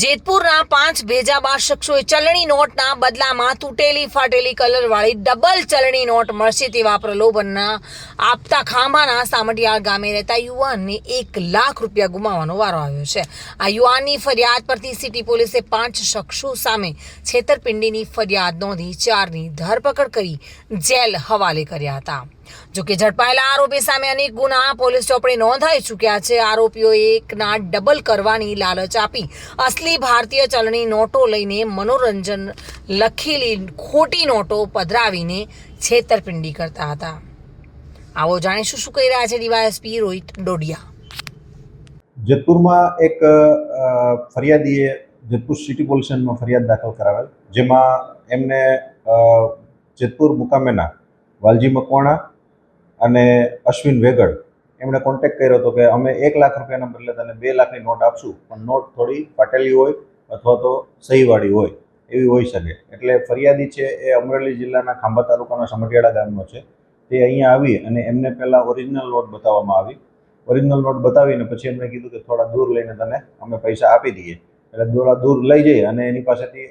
જેતપુરના પાંચ ભેજાબાર શખ્સોએ ચલણી નોટના બદલામાં તૂટેલી ફાટેલી કલરવાળી ડબલ ચલણી નોટ મળશે તેવા પ્રલોભનના આપતા ખાંભાના સામટિયાળ ગામે રહેતા યુવાનને એક લાખ રૂપિયા ગુમાવવાનો વારો આવ્યો છે. આ યુવાનની ફરિયાદ પરથી સિટી પોલીસે પાંચ શખ્સો સામે છેતરપિંડીની ફરિયાદ નોંધી ચારની ધરપકડ કરી જેલ હવાલે કર્યા હતા. જોકે ઝડપાયેલા આરોપી સામે અનેક ગુના પોલીસ ચોપડે નોંધાઈ ચૂક્યા છે. આરોપીઓ એકના ડબલ કરવાની લાલચ આપી. અસલી ભારતીય ચલણી નોટો લઈને મનોરંજન લખેલી ખોટી નોટો પધરાવીને છેતરપિંડી કરતા હતા. આવો જાણીશું શું કહી રહ્યા છે ડીવાયએસપી રોહિત ડોડિયા. જેતપુરમાં એક ફરિયાદીએ જેતપુર સિટી પોલીસમાં ફરિયાદ દાખલ કરાવેલ, જેમાં એમને જેતપુર મુકામેના વાલજી મકવાણા અને અશ્વિન વેગડ, એમણે કોન્ટેક્ટ કર્યો હતો કે અમે એક લાખ રૂપિયાના બદલે તને બે લાખની નોટ આપશું, પણ નોટ થોડી ફાટેલી હોય અથવા તો સહીવાળી હોય, એવી હોઈ શકે. એટલે ફરિયાદી છે એ અમરેલી જિલ્લાના ખાંભા તાલુકાના સમઢિયાળા ગામનો છે. તે અહીંયા આવી અને એમને પહેલાં ઓરિજિનલ નોટ બતાવવામાં આવી. ઓરિજિનલ નોટ બતાવીને પછી એમણે કીધું કે થોડા દૂર લઈને તને અમે પૈસા આપી દઈએ. એટલે થોડા દૂર લઈ જઈ અને એની પાસેથી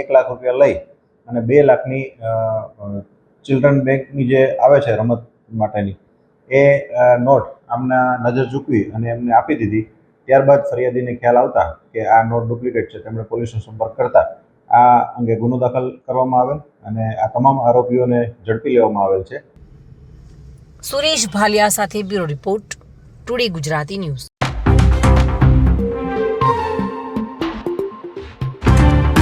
એક લાખ રૂપિયા લઈ અને બે લાખની ચિલ્ડ્રન બેંકની જે આવે છે રમત માટેની. એ નોટ આમના નજર ચૂકવી અને એમને આપી દીધી. ત્યારબાદ ફરિયાદીને ખ્યાલ આવતા કે આ નોટ ડુપ્લિકેટ છે, તેમણે પોલીસનો સંપર્ક કરતા. આ અંગે ગુનો દાખલ કરવામાં આવેલ અને આ તમામ આરોપીઓને ઝડપી લેવામાં આવેલ છે. સુરેશ ભાલિયા સાથે bureau report, today Gujarati news.